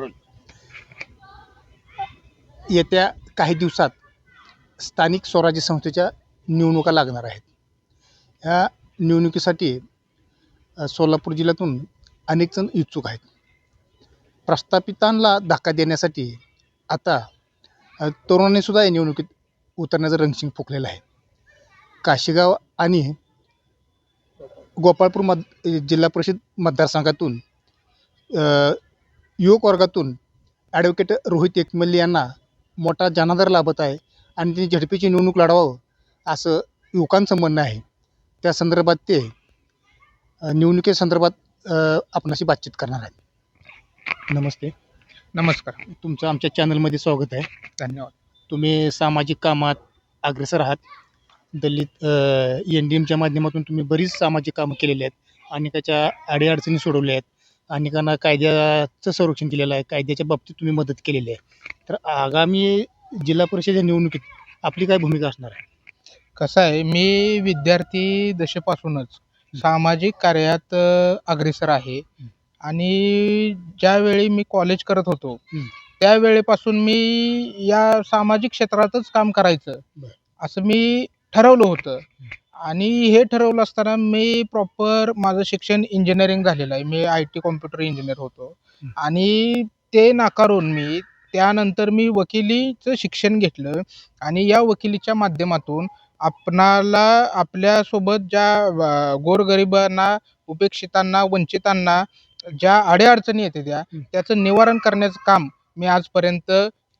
Role येत्या काही दिवसात स्थानिक स्वराज्य संस्थेच्या निवडणुका लागणार आहेत. ह्या निवडणुकीसाठी सोलापूर जिल्ह्यातून अनेक जण इच्छुक आहेत. प्रस्थापितांना धक्का देण्यासाठी आता तरुणांनीसुद्धा या निवडणुकीत उतरण्याचं रंगशिंग फुकलेलं आहे. काशीगाव आणि गोपाळपूर मत जिल्हा परिषद मतदारसंघातून युवक वर्गातून ॲडव्होकेट रोहित एकमल्ली यांना मोठा जनाधार लाभत आहे आणि त्यांनी झडपीची निवडणूक लढवावं असं युवकांचं म्हणणं आहे. त्या संदर्भात ते निवडणुकीसंदर्भात आपणाशी बातचीत करणार आहेत. नमस्ते. नमस्कार. तुमचं आमच्या चॅनलमध्ये स्वागत आहे. धन्यवाद. तुम्ही सामाजिक कामात अग्रेसर आहात. दलित एन डी एमच्या माध्यमातून तुम्ही बरीच सामाजिक कामं केलेली आहेत अनेकाच्या अडीअडचणी सोडवल्या आहेत. अनेकांना कायद्याचं संरक्षण केलेलं आहे. कायद्याच्या बाबतीत तुम्ही मदत केलेली आहे. तर आगामी जिल्हा परिषदेच्या निवडणुकीत आपली काय भूमिका असणार आहे? कसं आहे मी विद्यार्थी दशेपासूनच सामाजिक कार्यात अ, अग्रेसर आहे. आणि ज्यावेळी मी कॉलेज करत होतो हं. त्यावेळेपासून मी या सामाजिक क्षेत्रातच काम करायचं बरं. असं मी ठरवलं होतं. आणि हे ठरवलं असताना मी प्रॉपर माझं शिक्षण इंजिनिअरिंग झालेलं आहे मी आय टी कॉम्प्युटर इंजिनियर होतो हं. आणि ते नाकारून मी त्यानंतर मी वकिलीचं शिक्षण घेतलं आणि या वकिलीच्या माध्यमातून आपणाला आपल्यासोबत ज्या अ, गोरगरिबांना उपेक्षितांना वंचितांना ज्या अडीअडचणी येते त्या हं. त्याचं निवारण करण्याचं काम मी आजपर्यंत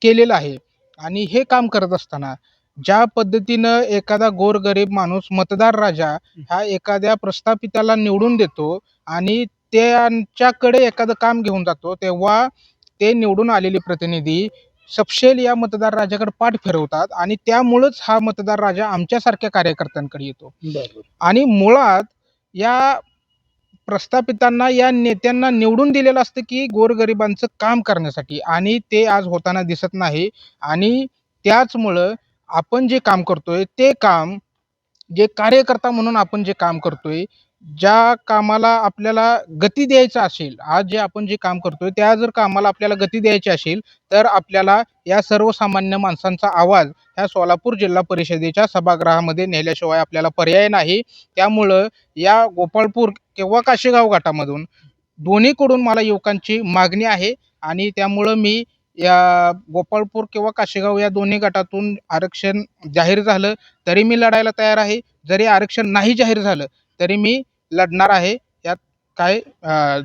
केलेलं आहे आणि हे काम करत असताना ज्या पद्धतीनं एखादा गोरगरीब माणूस मतदार राजा हा एखाद्या प्रस्थापिताला निवडून देतो आणि त्यांच्याकडे एखादं काम घेऊन जातो तेव्हा ते निवडून आलेले प्रतिनिधी सपशेल या मतदार राजाकडे पाठ फिरवतात आणि त्यामुळंच हा मतदार राजा आमच्यासारख्या कार्यकर्त्यांकडे येतो. बरोबर. आणि मुळात या प्रस्थापितांना या नेत्यांना निवडून दिलेलं असतं की गोरगरिबांचं काम करण्यासाठी आणि ते आज होताना दिसत नाही आणि त्याचमुळं आपण जे काम करतोय ते काम जे कार्यकर्ता म्हणून आपण जे काम करतोय ज्या कामाला आपल्याला गती द्यायचं असेल आज जे आपण जे काम करतोय त्या जर कामाला आपल्याला गती द्यायची असेल तर आपल्याला या सर्वसामान्य माणसांचा आवाज ह्या सोलापूर जिल्हा परिषदेच्या सभागृहामध्ये नेल्याशिवाय आपल्याला पर्याय नाही. त्यामुळं या गोपाळपूर किंवा काशेगाव गटामधून दोन्हीकडून मला युवकांची मागणी आहे आणि त्यामुळं मी या गोपाळपूर किंवा काशेगाव या दोन्ही गटातून आरक्षण जाहीर झालं तरी मी लढायला तयार आहे. जरी आरक्षण नाही जाहीर झालं तरी मी लढणार आहे. यात काय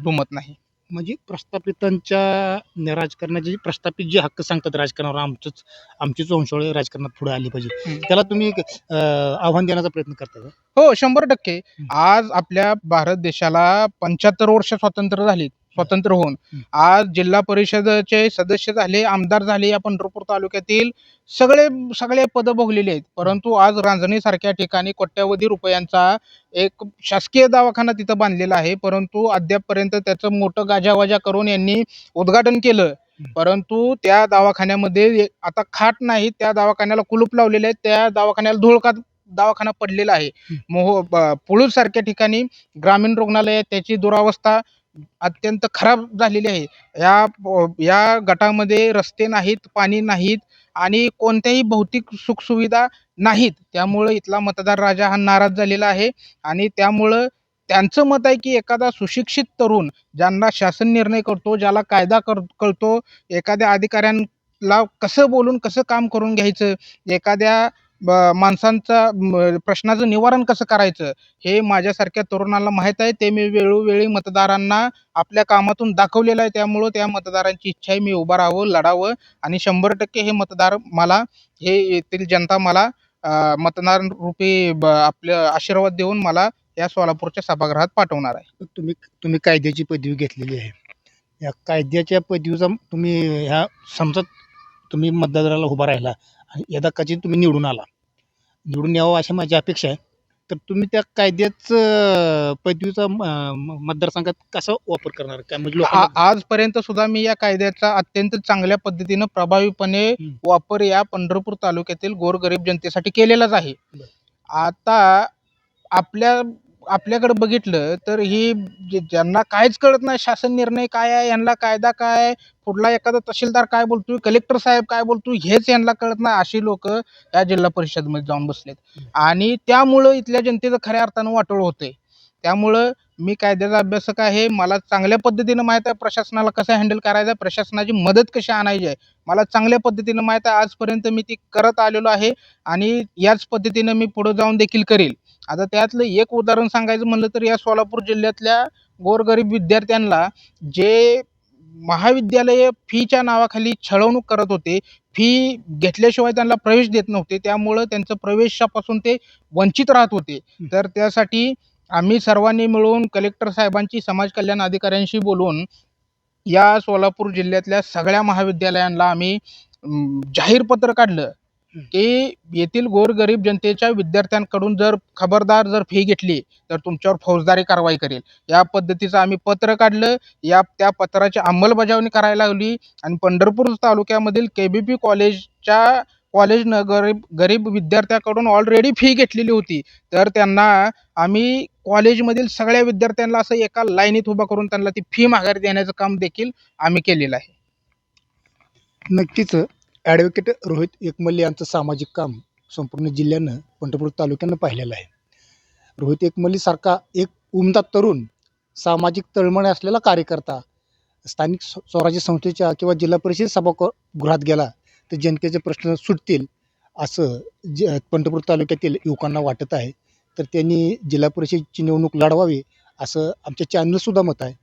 दुमत नाही. म्हणजे प्रस्थापितांच्या राजकारणाचे जे प्रस्थापित जे हक्क सांगतात राजकारणावर आमचंच आमचीच वंशावळ राजकारणात पुढे आली पाहिजे. त्याला तुम्ही आव्हान देण्याचा प्रयत्न करता हो शंभर टक्के. आज आपल्या भारत देशाला पंच्याहत्तर वर्ष स्वातंत्र्य झाली स्वातंत्र्य होऊन. आज जिल्हा परिषदेचे सदस्य झाले आमदार झाले या पंढरपूर तालुक्यातील सगळे सगळे पदं भोगलेली आहेत. परंतु आज रांजणीसारख्या ठिकाणी कोट्यावधी रुपयांचा एक शासकीय दवाखाना तिथं बांधलेला आहे. परंतु अद्यापपर्यंत त्याचं मोठं गाजावाजा करून यांनी उद्घाटन केलं. परंतु त्या दवाखान्यामध्ये आता खाट नाही त्या दवाखान्याला कुलूप लावलेले आहे त्या दवाखान्याला धुळका दवाखाना पडलेला आहे. मोह पुळूर सारख्या ठिकाणी ग्रामीण रुग्णालय त्याची दुरावस्था अत्यंत खराब झालेली आहे. या या गटामध्ये रस्ते नाहीत पाणी नाहीत आणि कोणत्याही भौतिक सुखसुविधा नाहीत. त्यामुळं इथला मतदार राजा हा नाराज झालेला आहे आणि त्यामुळं त्यांचं मत आहे की एखादा सुशिक्षित तरुण ज्यांना शासन निर्णय करतो ज्याला कायदा कर कळतो एखाद्या अधिकाऱ्यांना कसं बोलून कसं काम करून घ्यायचं एखाद्या ब- माणसांचा प्रश्नाचं निवारण कसं करायचं? हे माझ्यासारख्या तरुणाला माहीत आहे. ते मी वेळोवेळी मतदारांना आपल्या कामातून दाखवलेलं आहे. त्यामुळं त्या मतदारांची इच्छा आहे मी उभं राहावं लढावं आणि शंभर टक्के हे मतदार मला हे येथील जनता मला मतदार रूपी ब- आपलं आशीर्वाद देऊन मला या सोलापूरच्या सभागृहात पाठवणार आहे. तुम्ही तुम्ही कायद्याची पदवी घेतलेली आहे. या कायद्याच्या पदवीचा तुम्ही ह्या समजा तुम्ही मतदाराला उभा राहिला. यदा कधी तुम्ही निवडून आला निवडून यावं अशी माझी अपेक्षा आहे तर तुम्ही त्या कायद्याचं पदवीचा मतदारसंघात कसा वापर करणार काय म्हणजे आ- लोकांना- आजपर्यंत सुद्धा मी या कायद्याचा अत्यंत चांगल्या पद्धतीनं प्रभावीपणे. वापर या पंढरपूर तालुक्यातील गोरगरीब जनतेसाठी केलेलाच आहे बरं. आता आपल्या आपल्याकडे बघितलं तर ही जे- ज्यांना काहीच कळत नाही शासन निर्णय काय आहे यांना कायदा काय आहे, कुठला एखादा तहसीलदार काय बोलतोय कलेक्टर साहेब काय बोलतो हेच यांना कळत नाही अशी लोक या जिल्हा परिषदमध्ये जाऊन बसलेत. आणि त्यामुळं इथल्या जनतेचं खऱ्या अर्थानं वाटोळ होते त्यामुळं मी कायद्याचा अभ्यासक आहे मला चांगल्या पद्धतीनं माहीत आहे प्रशासनाला कसं हँडल करायचं आहे प्रशासनाची मदत कशी आणायची आहे मला चांगल्या पद्धतीनं माहीत आहे आजपर्यंत मी ती करत आलेलो आहे आणि याच पद्धतीनं मी पुढं जाऊन देखील करेल. आता त्यातलं एक उदाहरण सांगायचं म्हणलं तर या सोलापूर जिल्ह्यातल्या गोरगरीब विद्यार्थ्यांना जे महाविद्यालय फीच्या नावाखाली छळवणूक करत होते फी घेतल्याशिवाय त्यांना प्रवेश देत नव्हते त्यामुळं त्यांचं प्रवेशापासून ते वंचित राहत होते. तर त्यासाठी आम्ही सर्वांनी मिळून कलेक्टर साहेबांची समाज कल्याण अधिकाऱ्यांशी बोलून या सोलापूर जिल्ह्यातल्या सगळ्या महाविद्यालयांना आम्ही जाहीर पत्र काढलं. की येथील गोरगरीब जनतेच्या विद्यार्थ्यांकडून जर खबरदार जर फी घेतली तर तुमच्यावर फौजदारी कारवाई करेल. या पद्धतीचं आम्ही पत्र काढलं. या त्या पत्राची अंमलबजावणी करायला लावली आणि पंढरपूर तालुक्यामधील के बी पी कॉलेजच्या कॉलेजनं गरीब गरीब विद्यार्थ्याकडून ऑलरेडी फी घेतलेली होती. तर त्यांना आम्ही कॉलेजमधील सगळ्या विद्यार्थ्यांना असं एका लाईनीत उभा करून त्यांना ती फी माघारी देण्याचं काम देखील आम्ही केलेलं आहे. नक्कीच. ॲडव्होकेट रोहित एकमल्ले यांचं सामाजिक काम संपूर्ण जिल्ह्यानं पंढरपूर तालुक्यानं पाहिलेलं आहे. रोहित एकमल्लीसारखा एक उमदा तरुण सामाजिक तळमळ असलेला कार्यकर्ता स्थानिक स्व- स्वराज्य संस्थेच्या किंवा जिल्हा परिषद सभागृहात गेला तर जनतेचे प्रश्न सुटतील असं ज पंढरपूर तालुक्यातील युवकांना वाटत आहे. तर त्यांनी जिल्हा परिषदेची निवडणूक लढवावी असं आमच्या चॅनलसुद्धा मत आहे.